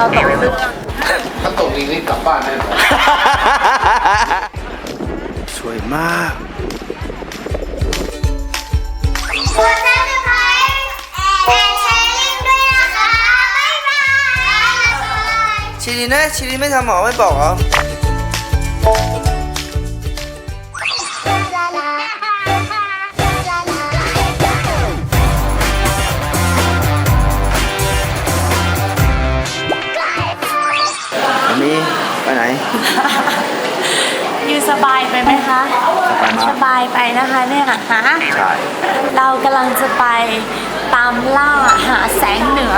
เราตกเครื่องถ้าตกอีกนี่กลับบ้านแน่นอนสวยมากกดซับสไครต์แอนแชร์ลิงก์ด้วยนะคะบ๊ายบายชิลินนะชิลินไม่ทำหมอไม่บอกเหรอ เรากำลังจะไปตามล่าหาแสงเหนือ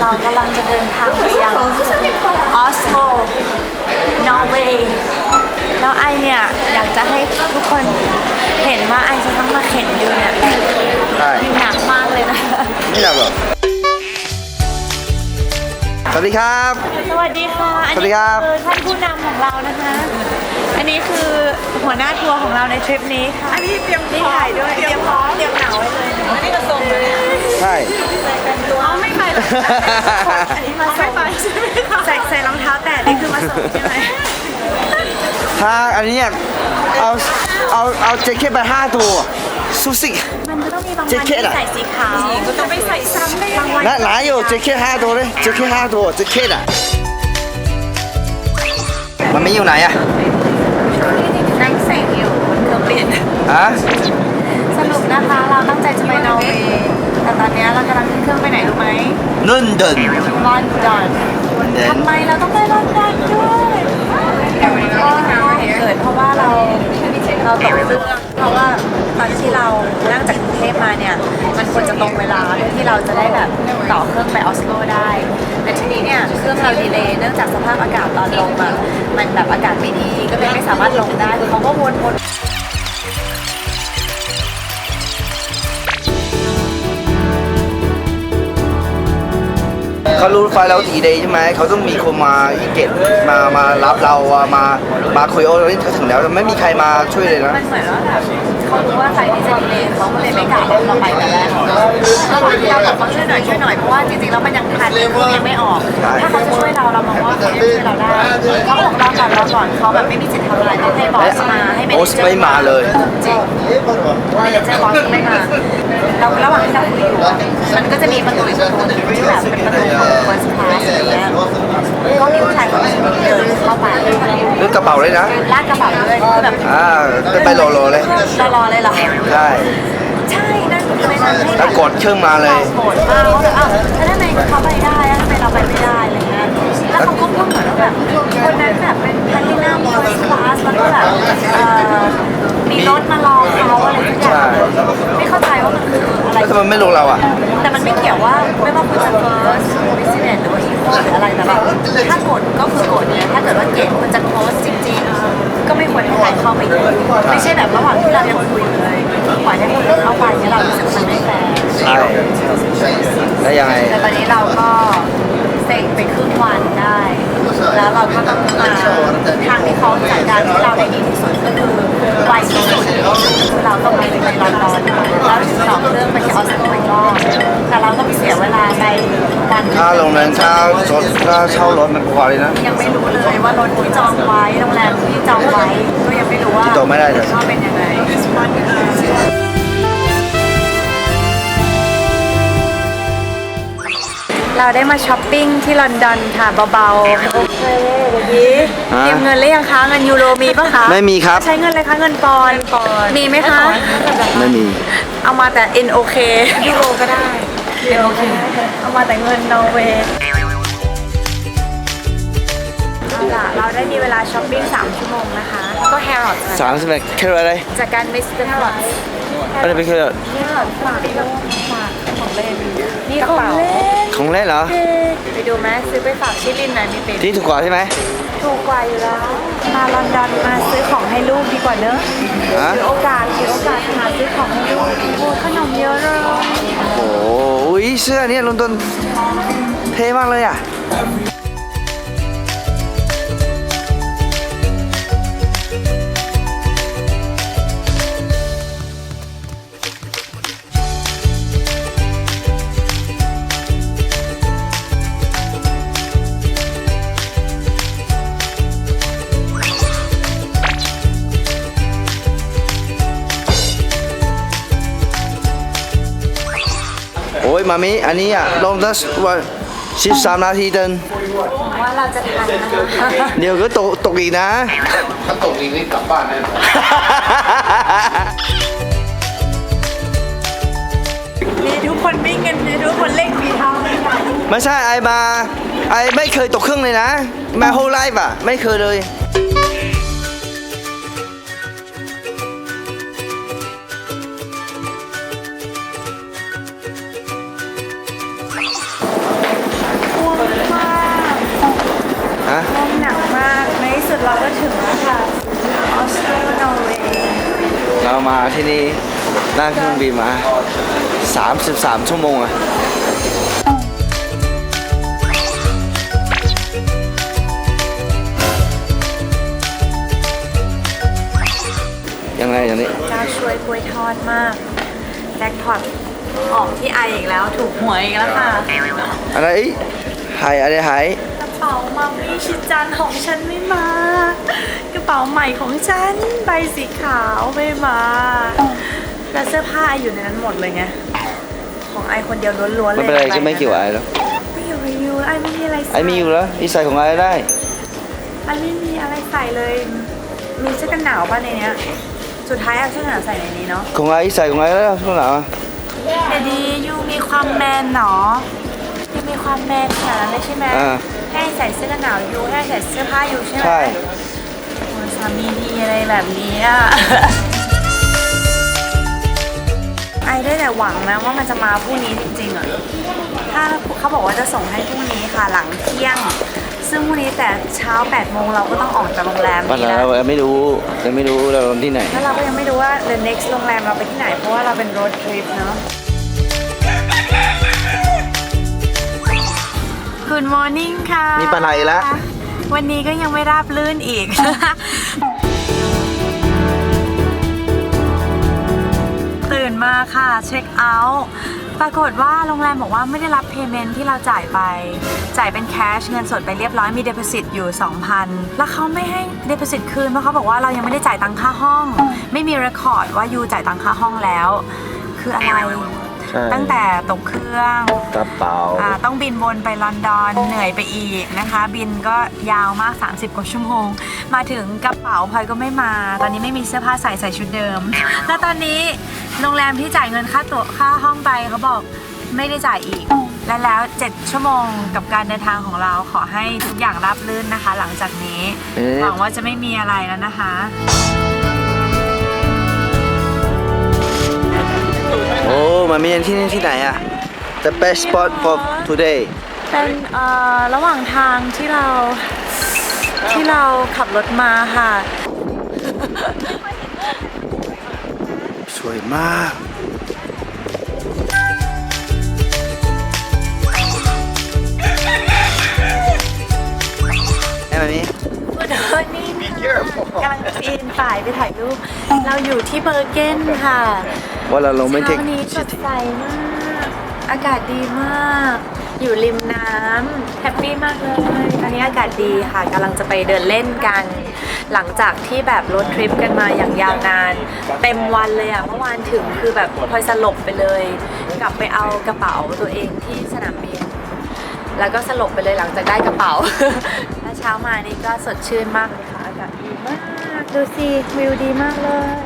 เรากำลังจะเดินทางไปยังออสโลนอร์เวย์แล้วไอเนี่ย อยากจะให้ทุกคน เห็นว่าไอจะต้องมาเข็นอยู่เนี่ยใช่ หนักมากเลยนะ ไม่หนักหรอกสวัสดีครับ สวัสดีค่ะอันสวัสดีนี้ครับ คือท่านผู้นำของเรานะคะ อันนี้คือหัวหน้าทัวร์ของเราในทริปนี้ค่ะ อันนี้เตรียมนี่ถ่ายด้วย เตรียมพร้อมเตรียมหนาวไว้เลยอันนี้ก็ส่งเลยใช่อ๋อไม่ไปเลยอันนี้มาส่งใส่ใส่รองเท้าแตะนี่คือมาส่งใช่ไหม ถ้าอันนี้เนี่ยเอาเอาเอาแจ็คเก็ตไปห้าตัวซูซิ มันจะต้องมีบางวันแจ็คเก็ที่ตอะใส่สีขาวก็ต้องไปใส่ซ้ำได้ยังไงน่าหลายอยู่แจ็คเก็ตห้าตัวเลยแจ็คเก็ตห้าตัวแจ็คเก็ตอะมันไม่อยู่ไหนอะนั่งเซ็งอยู่บนเครื่องบินฮะสรุปนะคะเราตั้งใจจะไปนอร์เวย์แต่ตอนนี้เรากำลังขึ้นเครื่องไปไหนรู้ไหมลอนดอนลอนดอนทำไมเราต้องไปลอนดอนด้วยก็ เกิด เพราะว่าเราเราตกเครื่องเพราะว่าตอนที่เรานั่งจากกรุงเทพมาเนี่ย มันควรจะตรงเวลาเพื่อที่เราจะได้แบบต่อเครื่องไปออสโลได้แต่ทีนี้เนี่ยเครื่องเราดีเลย์เนื่องจากสภาพอากาศตอนลงมามันแบบอากาศไม่ดีก็เลยไม่สามารถลงได้เขาก็วนว เขารู้ไฟเราสีเดย์ใช่ไหมเขาต้องมีคนมาอีเกตมามารับเราอะมามาคุยโอ้เราถึงแล้วแต่ไม่มีใครมาช่วยเลยนะ มันเหมือนว่าแบบเขารู้ว่าใครที่จะดีเลยเขาก็เลยไม่กล้ารับเราไปแต่แรก ระหว่างที่เราบอกเขาช่วยหน่อยช่วยหน่อยเพราะว่าจริงๆแล้วมันยังทันเครื่องยังไม่ออก ถ้าเขาจะช่วยเราเรามองว่าเขาจะช่วยเราได้เขาบอกรอก่อนรอก่อนเขาแบบไม่มีสิทธิ์ทำอะไรต้องให้บอสมาให้บอสไม่มาเลยจริงเมเนเจอร์บอสไม่มาเราระหว่างที่เราคุยอยู่อะมันก็จะมีประตูอีกประตูหนึงที่แบบเป็นประตูของ first class อย่างเงี้ยก็มีผู้ชายคนหนึงเดินเข้าไปเรื่องกระเป๋าเลยนะลากกระเป๋าเลยคือแบบอ่าจะไปรอๆเลยรอรอเลยเหรอใช่ แล้วกดเครื่องมาเลย โกรธมากว่าแบบอ้าวแล้วทำไมเขาไปได้แล้วทำไมเราไปไม่ได้อะไรเงี้ยแล้วเขาก็พูดเหมือนว่าแบบคนนั้นแบบเป็นพันที่นั่ง first class แล้วก็แบบเอ่อมีรถมารอเขาอะไรทุกอย่างไม่เข้าใจว่ามันคืออะไร แล้วทำไมไม่ลงเราอะ แต่มันไม่เกี่ยวว่าไม่ว่าคุณจะ first business หรือว่า equal หรืออะไรแต่แบบถ้ากดก็คือกดเนี่ยถ้าเกิดว่าเกตคุณจะ close จริงๆ ก็ไม่ควรให้ใครเข้าไปอีกไม่ใช่แบบระหว่างที่เรายัง แต่เราต้องเสียเวลาไปวันค่าโรงแรมค่ารถค่าเช่ารถมันพอเลยนะ ยังไม่รู้เลยว่ารถที่จองไว้โรงแรมที่จองไว้ก็ยังไม่รู้ว่าจองไม่ได้เลยว่าเป็นยังไงเราได้มาช้อปปิ้งที่ลอนดอนค่ะเบาๆโอเคเดี๋ยวนี้ฮะเตรียมเงินหรือยังคะเงินยูโรมีปะคะไม่มีครับ ใช้เงินอะไรคะเงินปอนด์มีไหมคะ ไม่มี เอามาแต่ NOK ยูโรก็ได้ NOK เอามาแต่เงินนอร์เวย์เอาล่ะเราได้มีเวลาช้อปปิ้ง 3 ชั่วโมงนะคะ แล้วก็แฮร์รอดสามสิบเอ็ดแค่อะไรจากการมิสเตอร์แฮร์รอดอะไรเป็นแค่แฮร์รอดฝากลูกฝากของเล่นมีของเล่นของเล่นเหรอ ไปดูไหมซื้อไปฝากชิลินหน่อยมีเป็นที่ถูกกว่าใช่ไหมถูกกว่าอยู่แล้ว มาลอนดอนมาซื้อของให้ลูกดีกว่าเนอะฮะถือโอกาสถือโอกาสหาซื้อของให้ลูกโอ้ขนมเยอะเลย โอ้โหอุ๊ย เสื้อเนี่ยลงต้นเท่มากเลยอะ อ้ยมามิอันนี้อะลงได้วันสิบสามนาทีเดินว่าเราจะทันนะคะเดี๋ยวก็ตกตกอีกนะ ถ้าตกอีกนี่กลับบ้านแน่นอนมีทุกคนวิ่งกันมีทุกคนเล่นฝีเท้ากันไม่ใช่ไอมาไอไม่เคยตกเครื่องเลยนะ มาโฮไลฟ์อะ ไม่เคยเลย ฮะง่วงหนักมาก ในที่สุดเราก็ถึงแล้วค่ะออสเตรเลียนอร์เวย์เรามาที่นี่นั่งเครื่องบินมา 33 ชั่วโมงอะยังไงอย่างนี้เจ้าช่วยกล้วยทอดมากแจ็คพอตออกที่ไออีกแล้วถูกหวยอีกแล้วค่ะ อะไรเอ้ยหายอะไรหายกระ เป๋ามัมมี่ชิดจันของฉันไม่มา กระเป๋าใหม่ของฉันใบสีขาวไม่มาแล้วเสื้อผ้าไออยู่ในนั้นหมดเลยไง ของไอคนเดียวล้วนๆเลยไม่เป็นไรก็ไม่เกี่ยวกับไอแล้วไม่อยู่ไม่อยู่ไอไม่มีอะไรใส่ไอมีอยู่แล้วนิสัยของไอได้ไอไม่มีอะไรใส่เลย มีเสื้อกันหนาวป่ะในเนี้ย สุดท้ายเอาเสื้อกันหนาวใส่ในนี้เนาะ ของไอใส่ของไอแล้วช่วงหลังอะแต่ดียูมีความแมนเนาะยูมีความแมนขนาดนั้นเลยใช่ไหมอ่า ให้ใส่เสื้อกันหนาวยูให้ใส่เสื้อผ้ายูใช่ไหมใช่ โอ้ยสามีดีอะไรแบบนี้อะ ไอได้แต่หวังนะว่ามันจะมาพรุ่งนี้จริงๆอะ ถ้าเขาบอกว่าจะส่งให้พรุ่งนี้ค่ะหลังเที่ยง ซึ่งพรุ่งนี้แต่เช้า8โมงเราก็ต้องออกจากโรงแรมวันนี้นั้นแล้ว เราไม่รู้เราไม่รู้เราลงที่ไหน แล้วเราก็ยังไม่รู้ว่า the next โรงแรมเราไปที่ไหน เพราะว่าเราเป็น road trip เนาะ Good morning ค่ะ มีปัญหาอีกแล้ว วันนี้ก็ยังไม่ราบลื่นอีก ตื่นมาค่ะเช็คเอาท์ปรากฏว่าโรงแรมบอกว่าไม่ได้รับเพย์เมนที่เราจ่ายไป จ่ายเป็นแคชเงินสดไปเรียบร้อยมีเด p o ซิตอยู่ 2,000 แล้วเขาไม่ให้เด p o ซิตคืนเพราะเขาบอกว่าเรายังไม่ได้จ่ายตังค่าห้อง ไม่มีเรคคอร์ดว่ายูจ่ายตังค่าห้องแล้ว คืออะไรใช่ ตั้งแต่ตกเครื่องกระเป๋าอ่าต้องบินวนไปลอนดอนเหนื่อยไปอีกนะคะ บินก็ยาวมาก 30 กว่าชั่วโมง มาถึงกระเป๋าพลอยก็ไม่มา ตอนนี้ไม่มีเสื้อผ้าใส่ใส่ชุดเดิม แล้วตอนนี้โรงแรมที่จ่ายเงินค่าตั๋วค่าห้องไปเขาบอกไม่ได้จ่ายอีก และแล้ว 7 ชั่วโมงกับการเดินทางของเราขอให้ทุกอย่างราบรื่นนะคะ หลังจากนี้เอ๊ะหวังว่าจะไม่มีอะไรแล้วนะคะ โอ้มามีที่นี่ที่ไหนอะ the best spot for today เป็นเอ่อระหว่างทางที่เราที่เราขับรถมาค่ะ สวยมากไอ้มามีวันนี้กำลังปีนป่ายไปถ่ายรูป เราอยู่ที่เบอร์เกนค่ะ ว่าเราลงไม่เทคเช้านี้สดใสมาก อากาศดีมาก อยู่ริมน้ำแฮปปี้มากเลย ตอนนี้อากาศดีค่ะกำลังจะไปเดินเล่นกัน หลังจากที่แบบรถทริปกันมาอย่างยาวนาน เต็มวันเลยอะเมื่อวานถึงคือแบบพลอยสลบไปเลย กลับไปเอากระเป๋าตัวเองที่สนามบิน แล้วก็สลบไปเลยหลังจากได้กระเป๋า แล้วเช้ามานี่ก็สดชื่นมากเลยค่ะอากาศดีมาก ดูสิวิวดีมากเลย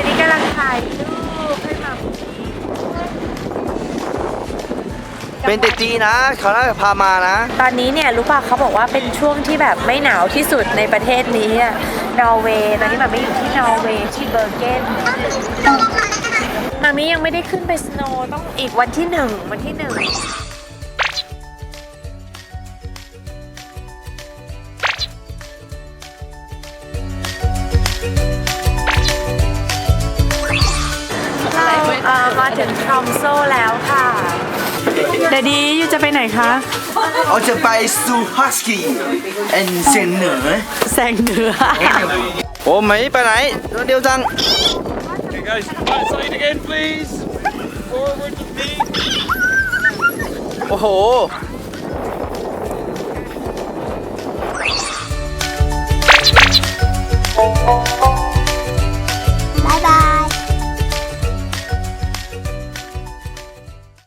ดี๋ยวนี้กำลังถ่ายรูปให้หมามีเป็นเด็กดีนะเขาน่าจะพามานะ ตอนนี้เนี่ยรู้ป่ะเขาบอกว่าเป็นช่วงที่แบบไม่หนาวที่สุดในประเทศนี้อะนอร์เวย์ตอนนี้หมาไม่อยู่ที่นอร์เวย์ที่เบอร์เกนหมามียังไม่ได้ขึ้นไปสโนว์ต้องอีกวันที่หนึ่งวันที่หนึ่ง ถึงทรอมโซแล้วค่ะ เดดดี้ยูจะไปไหนคะเราจะไปซูฮัสกี้เอนเซนเหนือแซงเหนือ โอ้ไม่ไปไหนตัวเดียวจังโอ้โห